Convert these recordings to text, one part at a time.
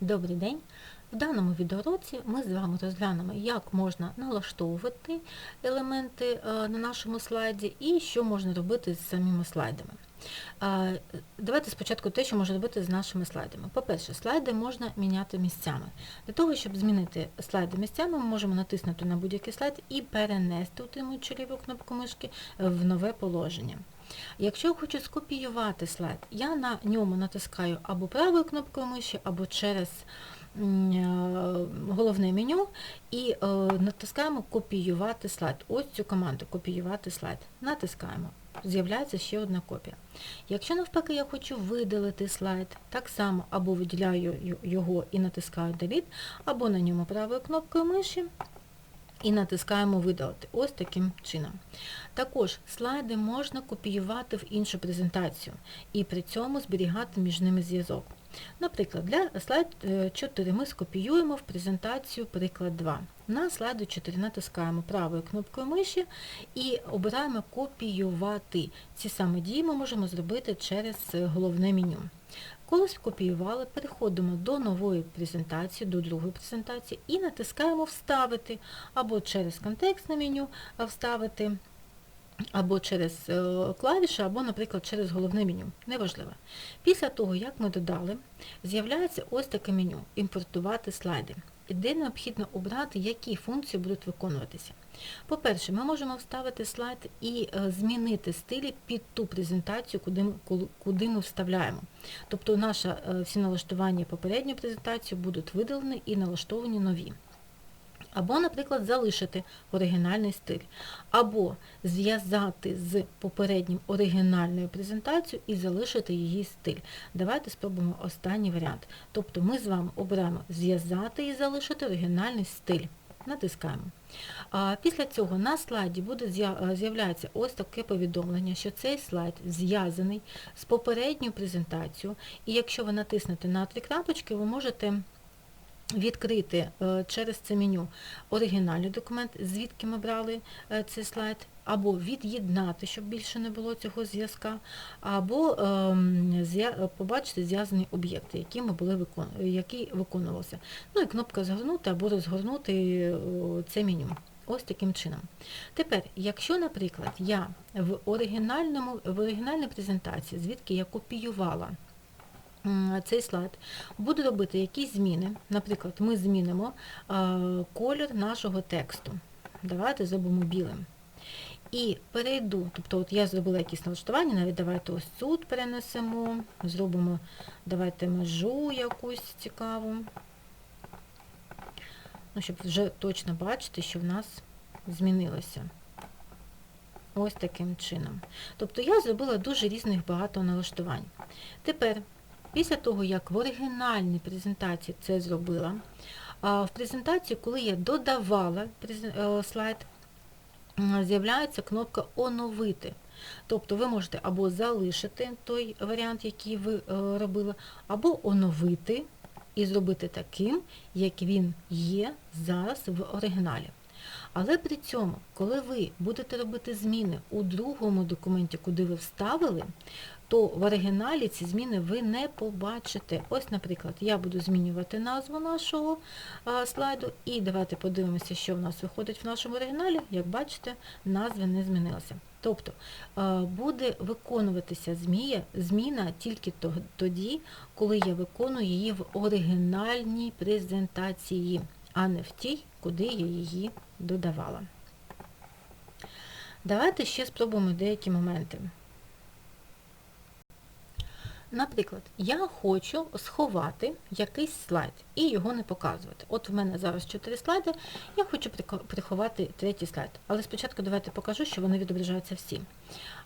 Добрий день! В даному відеоуроці ми з вами розглянемо, як можна налаштовувати елементи е, на нашому слайді і що можна робити з самими слайдами. Е, Давайте спочатку те, що можна робити з нашими слайдами. По-перше, слайди можна міняти місцями. Для того, щоб змінити слайди місцями, ми можемо натиснути на будь-який слайд і перенести, утримуючи ліву кнопку мишки, в нове положення. Якщо я хочу скопіювати слайд, я на ньому натискаю або правою кнопкою миші, або через е, головне меню і е, натискаємо копіювати слайд. Ось цю команду копіювати слайд. Натискаємо. З'являється ще одна копія. Якщо навпаки я хочу видалити слайд, так само або виділяю його і натискаю Delete, або на ньому правою кнопкою миші і натискаємо видалити. Ось таким чином. Також слайди можна копіювати в іншу презентацію і при цьому зберігати між ними зв'язок. Наприклад, для слайд е, 4 ми скопіюємо в презентацію приклад 2. На слайду 4 натискаємо правою кнопкою миші і обираємо копіювати. Ці самі дії ми можемо зробити через е, головне меню. Коли скопіювали, переходимо до нової презентації, до другої презентації і натискаємо Вставити або через контекстне меню вставити, або через е, клавіші, або, наприклад, через головне меню. Неважливо. Після того, як ми додали, з'являється ось таке меню Імпортувати слайди, де необхідно обрати, які функції будуть виконуватися. По-перше, ми можемо вставити слайд і е, змінити стилі під ту презентацію, куди ми, куди ми вставляємо. Тобто наше всі налаштування попередньої презентації будуть видалені і налаштовані нові. Або, наприклад, залишити оригінальний стиль, або зв'язати з попереднім оригінальною презентацією і залишити її стиль. Давайте спробуємо останній варіант. Тобто ми з вами обираємо зв'язати і залишити оригінальний стиль. Натискаємо. Після цього на слайді буде е, з'являється ось таке повідомлення, що цей слайд зв'язаний з попередньою презентацією, і якщо ви натиснете на три крапочки, ви можете відкрити е, через це меню оригінальний документ, звідки ми брали е, цей слайд, або від'єднати, щоб більше не було цього зв'язка, або ем, побачити зв'язані об'єкти, які ми були які виконувалися. Ну і кнопка згорнути або розгорнути е, це меню. Ось таким чином. Тепер, якщо, наприклад, я в оригінальному в оригінальній презентації, звідки я копіювала цей слайд, буду робити якісь зміни. Наприклад, ми змінимо е, колір нашого тексту. Давайте зробимо білим. І перейду, тобто от я зробила якісь налаштування, навіть давайте ось тут перенесемо, зробимо, давайте межу якусь цікаву. Ну, щоб вже точно бачити, що в нас змінилося. Ось таким чином. Тобто я зробила дуже різних багато налаштувань. Тепер, після того, як в оригінальній презентації це зробила, в презентації, коли я додавала е, слайд, з'являється кнопка Оновити. Тобто ви можете або залишити той варіант, який ви е, робили, або оновити і зробити таким, як він є зараз в оригіналі. Але при цьому, коли ви будете робити зміни у другому документі, куди ви вставили, то в оригіналі ці зміни ви не побачите. Ось, наприклад, я буду змінювати назву нашого слайду, і давайте подивимося, що в нас виходить в нашому оригіналі. Як бачите, назва не змінилася. Тобто буде виконуватися змія, зміна тільки тоді, коли я виконую її в оригінальній презентації, а не в тій, куди я її додавала. Давайте ще спробуємо деякі моменти. Наприклад, я хочу сховати якийсь слайд і його не показувати. От в мене зараз 4 слайди, я хочу приховати третій слайд. Але спочатку давайте покажу, що вони відображаються всі.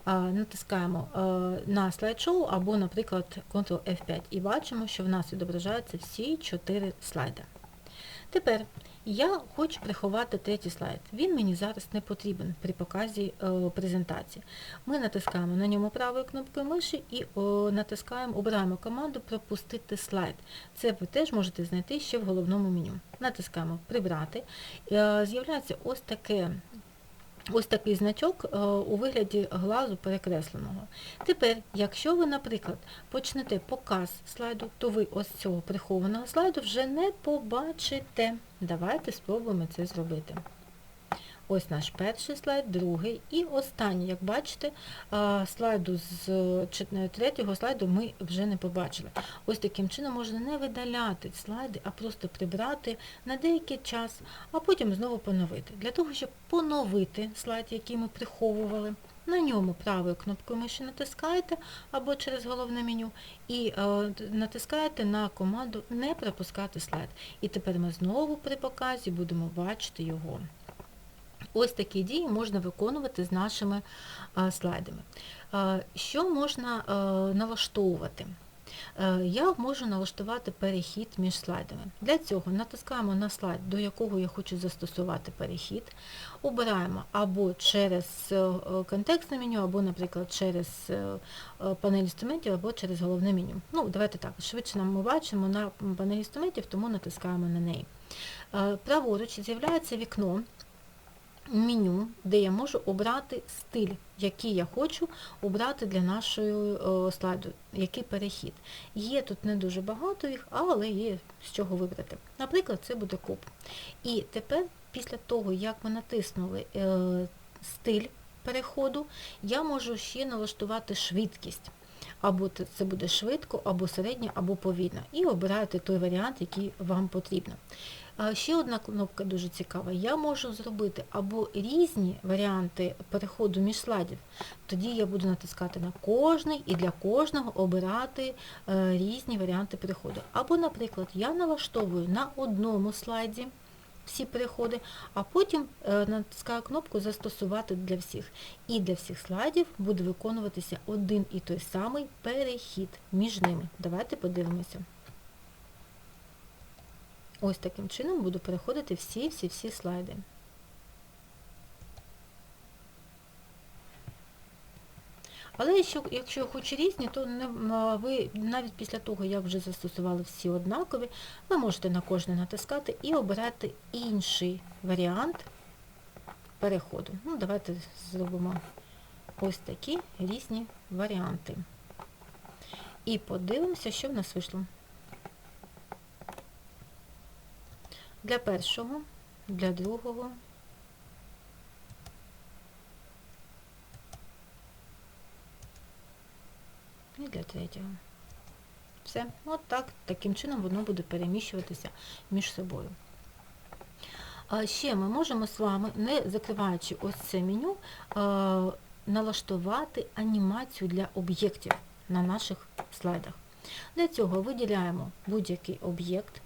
Натискаємо е, на слайд-шоу або, наприклад, Ctrl-F5 і бачимо, що в нас відображаються всі 4 слайди. Тепер я хочу приховати третій слайд. Він мені зараз не потрібен при показі е, презентації. Ми натискаємо на ньому правою кнопкою миші і о, натискаємо, обираємо команду Пропустити слайд. Це ви теж можете знайти ще в головному меню. Натискаємо Прибрати. Е, З'являється ось таке ось такий значок е, у вигляді глазу перекресленого. Тепер, якщо ви, наприклад, почнете показ слайду, то ви ось цього прихованого слайду вже не побачите. Давайте спробуємо це зробити. Ось наш перший слайд, другий і останній. Як бачите, слайду з третього слайду ми вже не побачили. Ось таким чином можна не видаляти слайди, а просто прибрати на деякий час, а потім знову поновити. Для того, щоб поновити слайд, який ми приховували, на ньому правою кнопкою миші натискаєте або через головне меню і е, натискаєте на команду Не пропускати слайд. І тепер ми знову при показі будемо бачити його. Ось такі дії можна виконувати з нашими слайдами. Що можна налаштовувати? Е, я можу налаштувати перехід між слайдами. Для цього натискаємо на слайд, до якого я хочу застосувати перехід, обираємо або через е, контекстне меню, або, наприклад, через е, панель інструментів, або через головне меню. Ну, Давайте так, швидше нам ми бачимо на панель інструментів, тому натискаємо на неї. Праворуч з'являється вікно меню, де я можу обрати стиль, який я хочу обрати для нашого слайду, який перехід. Є тут не дуже багато їх, але є з чого вибрати. Наприклад, це буде куб. І тепер, після того, як ми натиснули е, стиль переходу, я можу ще налаштувати швидкість. Або це буде швидко, або середньо, або повільно. І обираєте той варіант, який вам потрібно. Ще одна кнопка дуже цікава. Я можу зробити або різні варіанти переходу між слайдів. Тоді я буду натискати на кожний і для кожного обирати е, різні варіанти переходу. Або, наприклад, я налаштовую на одному слайді всі переходи, а потім е, натискаю кнопку Застосувати для всіх. І для всіх слайдів буде виконуватися один і той самий перехід між ними. Давайте подивимося. Ось таким чином буду переходити всі-всі-всі слайди. Але якщо, якщо хоч різні, то не, ви навіть після того, як вже застосували всі однакові, ви можете на кожне натискати і обирати інший варіант переходу. Ну, Давайте зробимо ось такі різні варіанти. І подивимося, що в нас вийшло. Для першого, для другого. І для третього. Все. От так, таким чином воно буде переміщуватися між собою. А ще ми можемо з вами, не закриваючи ось це меню, налаштувати анімацію для об'єктів на наших слайдах. Для цього виділяємо будь-який об'єкт.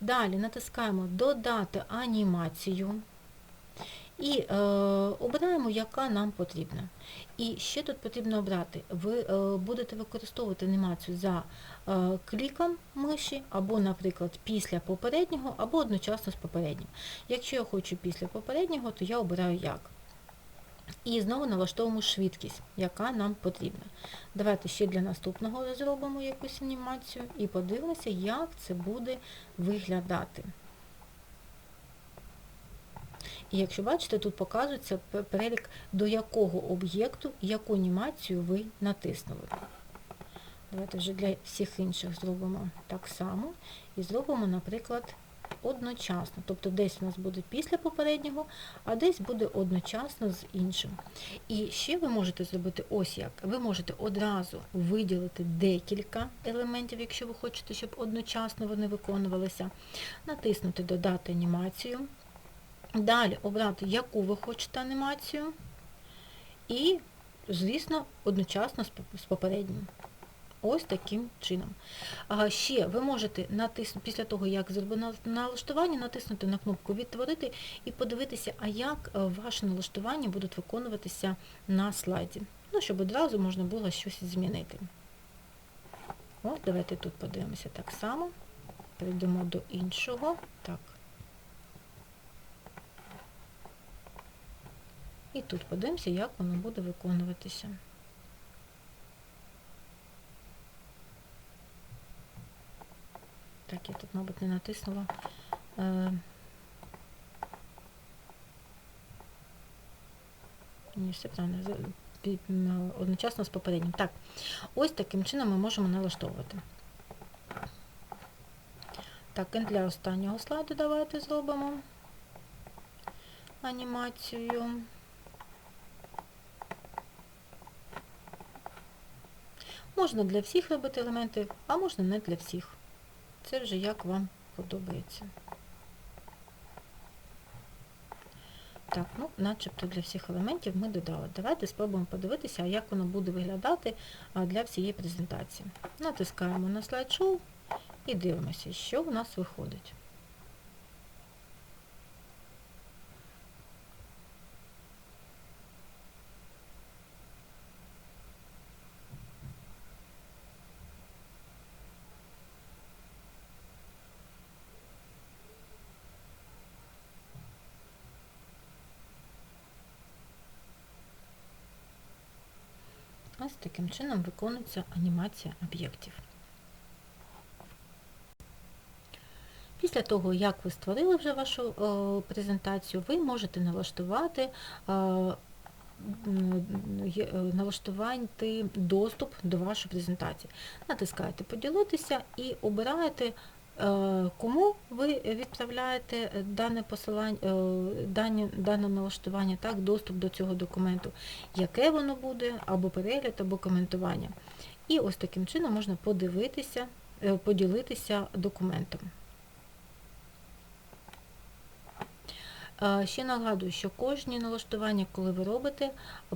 Далі натискаємо Додати анімацію і е, обираємо, яка нам потрібна. І ще тут потрібно обрати, ви е, будете використовувати анімацію за е, кліком миші, або, наприклад, після попереднього, або одночасно з попереднім. Якщо я хочу після попереднього, то я обираю як. І знову налаштовуємо швидкість, яка нам потрібна. Давайте ще для наступного зробимо якусь анімацію і подивимося, як це буде виглядати. І якщо бачите, тут показується перелік, до якого об'єкту яку анімацію ви натиснули. Давайте вже для всіх інших зробимо так само. І зробимо, наприклад, одночасно. Тобто десь у нас буде після попереднього, а десь буде одночасно з іншим. І ще ви можете зробити ось як. Ви можете одразу виділити декілька елементів, якщо ви хочете, щоб одночасно вони виконувалися, натиснути Додати анімацію. Далі обрати, яку ви хочете анімацію. І, звісно, одночасно з попереднім. Ось таким чином. Ще ви можете натиснути, після того, як зробили налаштування, натиснути на кнопку Відтворити і подивитися, а як е, ваші налаштування будуть виконуватися на слайді. Ну, щоб одразу можна було щось змінити. От, давайте тут подивимося так само. Перейдемо до іншого. Так. І тут подивимося, як воно буде виконуватися. Я тут, мабуть, не натиснула. Е, Ні, все правильно. Одночасно з попереднім. Так, ось таким чином ми можемо налаштовувати. Так, і для останнього слайду давайте зробимо анімацію. Можна для всіх робити елементи, а можна не для всіх. Це вже як вам подобається. Так, ну, начебто для всіх елементів ми додали. Давайте спробуємо подивитися, як воно буде виглядати для всієї презентації. Натискаємо на слайд-шоу і дивимося, що у нас виходить. Таким чином виконується анімація об'єктів. Після того, як ви створили вже вашу е, презентацію, ви можете налаштувати, е, е, налаштувати доступ до вашої презентації. Натискаєте поділитися і обираєте, кому ви відправляєте дане посилання, е, дані, дане налаштування, так, доступ до цього документу, яке воно буде, або перегляд, або коментування. І ось таким чином можна подивитися, е, поділитися документом. Е, Ще нагадую, що кожні налаштування, коли ви робите, е,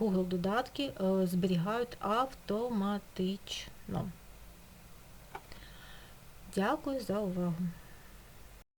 Google додатки е, зберігають автоматично. Дякую за увагу.